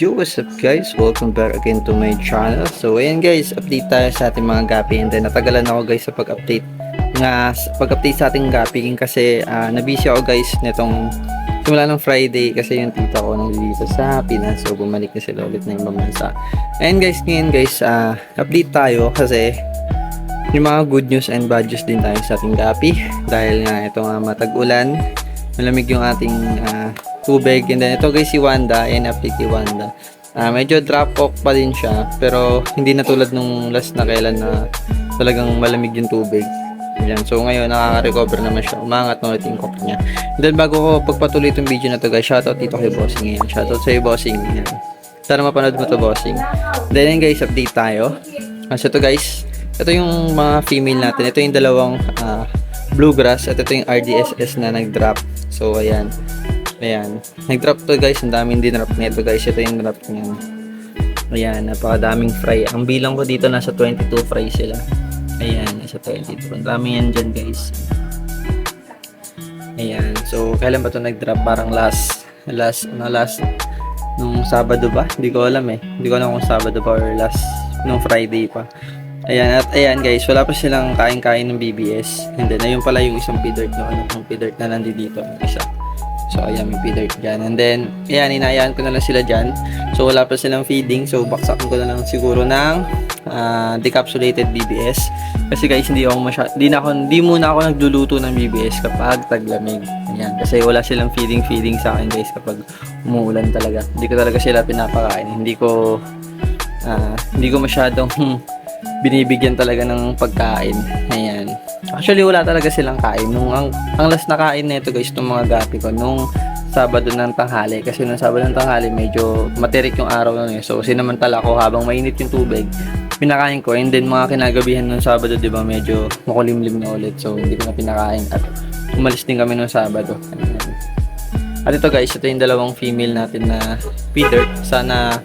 Yo, what's up guys? Welcome back again to my channel. So ayan guys, update tayo sa ating mga gapi and then natagalan ako guys sa pag-update nga pag-update sa ating gapi kasi uh, nabisi ako guys nitong simula ng Friday kasi yung tita ko nang dito sa Pinas so bumalik na sila ulit na yung mamansa. Ayan guys, ngayon guys, uh, update tayo kasi yung mga good news and bad news din tayo sa ating gapi dahil nga ito nga matag-ulan malamig yung ating ah, tubig and then ito guys si Wanda ayan update si Wanda Ah, medyo drop off pa din siya pero hindi na tulad nung last na kailan na talagang malamig yung tubig Ayan. So ngayon nakaka-recover naman siya. Umangat na ulit yung cock niya. And then bago ko pagpatuloy itong video na to guys, shoutout dito kay Bossing ngayon. Shoutout sa'yo Bossing. Ayan. Sana mapanood mo to Bossing. Then yun guys, update tayo. Kasi ito guys, ito yung mga female natin. Ito yung dalawang ah, bluegrass at ito yung RDSS na nag-drop. So ayan. Ayan. Nag-drop to guys. Ang daming dinrop nito guys. Ito yung drop niyan. Ayan. Napakadaming fry. Ang bilang ko dito nasa 22 fry sila. Ayan. Nasa 22. Ang dami yan dyan guys. Ayan. So, kailan ba to nag-drop? Parang last, last, ano, last, nung Sabado ba? Hindi ko alam eh. Hindi ko alam kung Sabado pa or last, nung Friday pa. Ayan, at ayan guys, wala pa silang kain-kain ng BBS. And then, ayun pala yung isang pidert no, ano, yung pidert na nandito dito, isa. So, ayan, may pidert dyan. And then, ayan, inayaan ko na lang sila dyan. So, wala pa silang feeding. So, baksakin ko na lang siguro ng ah, decapsulated BBS. Kasi guys, hindi ako masya, hindi na ako, hindi muna ako nagluluto ng BBS kapag taglamig. Ayan, kasi wala silang feeding feeding sa akin guys kapag umuulan talaga. Hindi ko talaga sila pinapakain. Hindi ko ah, hindi ko masyadong binibigyan talaga ng pagkain. Ayan. Actually, wala talaga silang kain. Nung ang, ang last na kain nito guys, itong mga gapi ko, nung Sabado ng tanghali. Kasi nung Sabado ng tanghali, medyo materik yung araw nun eh. So, sinamantala ko habang mainit yung tubig, pinakain ko. And then, mga kinagabihan nung Sabado, di ba, medyo makulimlim na ulit. So, hindi ko na pinakain. At umalis din kami nung Sabado. At ito guys, ito yung dalawang female natin na feeder. Sana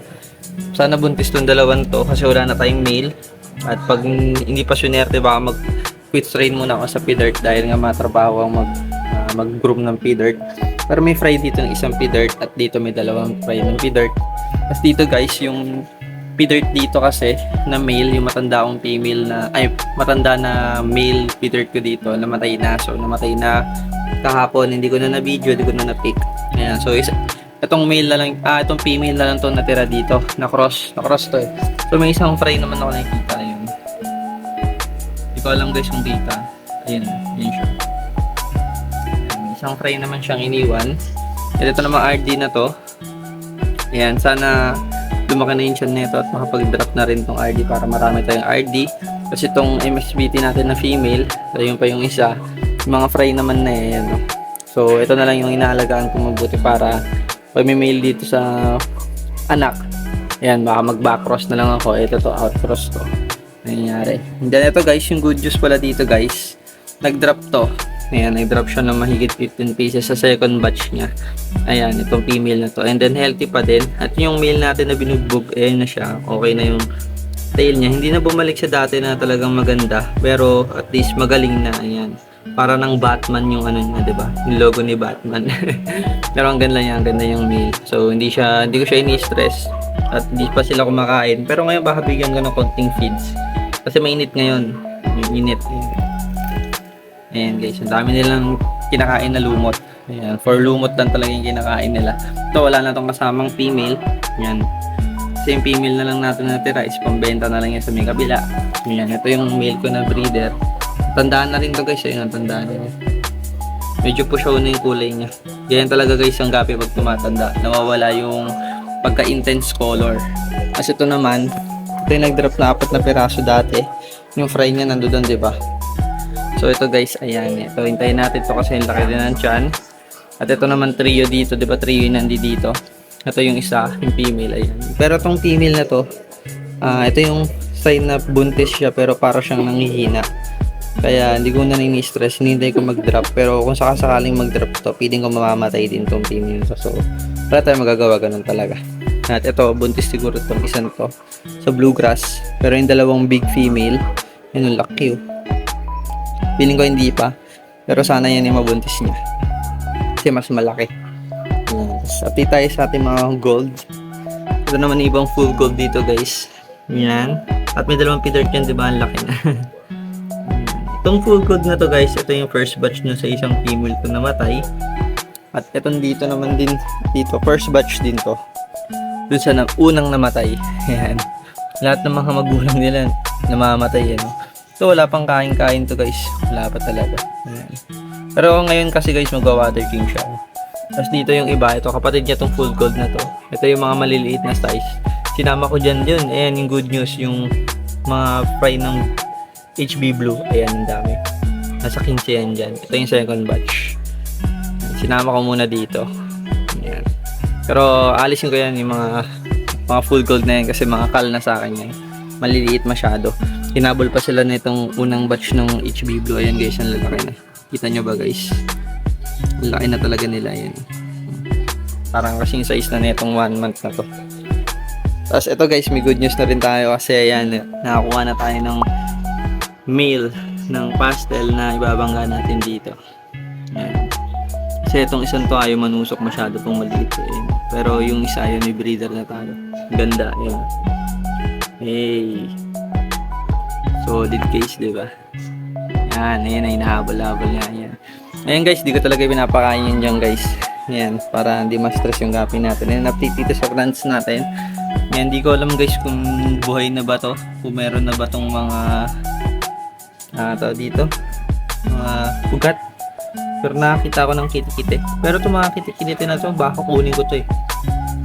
sana buntis tong dalawang to kasi wala na tayong male. At pag hindi pa sunerte baka mag quit strain muna ako sa feeder dahil nga matrabaho ang mag ah, mag-groom ng feeder. Pero may fry dito ng isang feeder at dito may dalawang fry ng feeder. Tapos dito guys, yung feeder dito kasi na male, yung matanda akong female na, ay, matanda na male feeder ko dito, namatay na. So, namatay na kahapon, hindi ko na na-video, hindi ko na na-pick. Ayan, so, isa, itong male na lang, ah, itong female na lang to natira dito, na cross, na cross to eh. So, may isang fry naman ako nakikita, ko alam guys kung kita. Ayun, yun siya. Isang fry naman siyang iniwan. At ito naman RD na to. Ayan, sana lumaki na yung tiyan nito at makapag-drop na rin tong RD para marami tayong RD. Kasi itong MSBT natin na female, ayun pa yung isa. Yung mga fry naman na eh, ano. So, ito na lang yung inaalagaan ko mabuti para mail dito sa anak, ayan, baka mag-backcross na lang ako. Ito to, outcross to. Nangyayari. And then ito guys, yung good news pala dito guys. Nag-drop to. Ayan, nag-drop siya ng mahigit 15 pieces sa second batch niya. Ayan, itong female na to. And then healthy pa din. At yung male natin na binugbog, ayan na siya. Okay na yung tail niya. Hindi na bumalik sa dati na talagang maganda. Pero at least magaling na. Ayan. Para ng Batman yung ano niya, 'di ba? Yung logo ni Batman. Pero ang ganda niya, ang ganda yung male. So hindi siya hindi ko siya ini-stress at hindi pa sila kumakain. Pero ngayon baka bigyan ko ng konting feeds. Kasi mainit ngayon. Yung init. Ayan guys, ang dami nilang kinakain na lumot. Ayan, for lumot lang talaga yung kinakain nila. Ito, wala na tong kasamang female. Ayan. Kasi yung female na lang natin natira is pambenta na lang yan sa may kabila. Ayan, ito yung male ko na breeder. Tandaan na rin to guys, ayun, tandaan na Medyo pushaw na yung kulay niya. Ganyan talaga guys ang gapi pag tumatanda. Nawawala yung pagka-intense color. Kasi ito naman, ito yung nag-drop na apat na piraso dati. Yung fry niya nandoon, di ba? So ito guys, ayan. Ito, hintayin natin to kasi yung laki din ng tiyan. At ito naman trio dito, di ba? Trio yung nandi dito. Ito yung isa, yung female, ayan. Pero tong female na to, ah ito yung sign na buntis siya pero para siyang nanghihina. Kaya hindi ko na ni-stress, hinintay ko mag-drop. Pero kung sakasakaling mag-drop to, feeling ko mamamatay din tong female to. So, wala tayong magagawa ganun talaga. At ito, buntis siguro itong isang to sa bluegrass. Pero yung dalawang big female, yun ang laki oh. Ko hindi pa. Pero sana yan yung mabuntis niya. Kasi mas malaki. Yes. Update tayo sa ating mga gold. Ito naman yung ibang full gold dito guys. Yan. At may dalawang feeder dyan, di ba? Ang laki na. Itong full gold na to guys, ito yung first batch nyo sa isang female ko namatay. At itong dito naman din, dito, first batch din to. Dun sa na, unang namatay. Yan. Lahat ng mga magulang nila namamatay yan. So wala pang kain-kain to guys. Wala pa talaga. Yan. Pero ngayon kasi guys magwa-water king siya. Tapos dito yung iba, ito kapatid niya tong full gold na to. Ito yung mga maliliit na size. Sinama ko dyan yun. Ayan yung good news, yung mga fry ng HB Blue. Ayan, ang dami. Nasa 15 yan dyan. Ito yung second batch. Sinama ko muna dito. Ayan. Pero alisin ko yan yung mga mga full gold na yan kasi mga kal na sa akin yan. Maliliit masyado. Hinabol pa sila na itong unang batch ng HB Blue. Ayan guys, ang lalaki na. Kita nyo ba guys? Ang laki na talaga nila yan. Parang kasing size na nitong one month na to. Tapos ito guys, may good news na rin tayo kasi ayan, nakakuha na tayo ng mail ng pastel na ibabangga natin dito. Ayan. Kasi itong isang to ayaw manusok masyado itong maliit. Eh. Pero yung isa yun, may breeder na tayo. Ganda, yun. Hey! Solid case, di ba? Yan, ayan ay nahabol-habol niya. Yan. Ayan guys, di ko talaga pinapakain yun dyan guys. Yan, para hindi ma-stress yung gapi natin. Ayan, update dito sa plants natin. Yan, di ko alam guys kung buhay na ba to. Kung meron na ba tong mga ah tawag dito. Mga ugat. Pero nakakita ko ng kitikite. Pero itong mga kitikite na to, baka kunin ko to eh.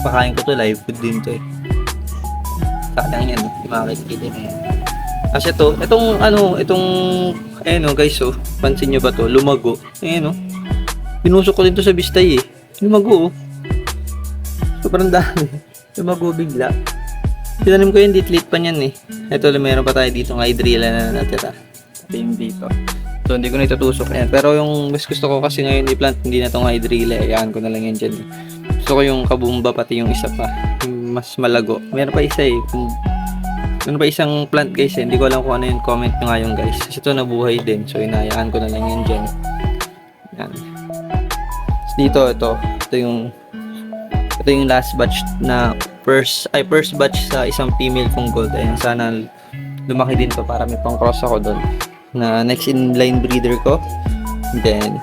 Pakain ko to, live food din to eh. Sayang yan, yung mga kitikite na yan. Kasi to, itong ano, itong ayan oh, guys oh, pansin nyo ba to? Lumago. Ayan oh. Pinusok ko din to sa bistay eh. Lumago oh. Sobrang dami. Lumago bigla. Tinanim ko yun, ditlit pa niyan eh. Ito, meron pa tayo dito ng hydrilla na natira. Yung dito. So, hindi ko na itutusok yan. Pero yung mas gusto ko kasi ngayon i-plant, hindi na itong hydrilla. Ayan ko na lang yan dyan. Gusto ko yung kabumba, pati yung isa pa. Yung mas malago. Meron pa isa eh. Kung ano pa isang plant guys eh. Hindi ko alam kung ano yung comment nyo ngayon guys. Kasi ito nabuhay din. So inayaan ko na lang yan dyan. Yan. Tapos dito ito. Ito yung ito yung last batch na first ay first batch sa isang female kong gold. Ayan sana lumaki din to para may pang cross ako doon. Na next in line breeder ko. Then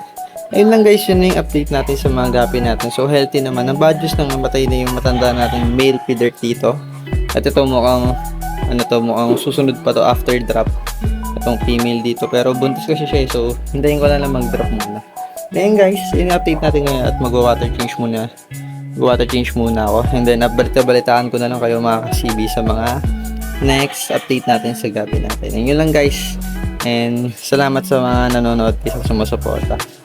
Ayun lang guys, yun na yung update natin sa mga gapi natin. So healthy naman. Ang badges nang namatay na yung matanda natin male feeder dito. At ito mukhang ano to mukhang susunod pa to after drop itong female dito pero buntis kasi siya eh, so hintayin ko na lang mag drop muna then guys yun update natin ngayon at mag water change muna mag water change muna ako and then balita-balitaan ko na lang kayo mga ka-CB sa mga next update natin sa gabi natin and yun lang guys and salamat sa mga nanonood kasi sumusuporta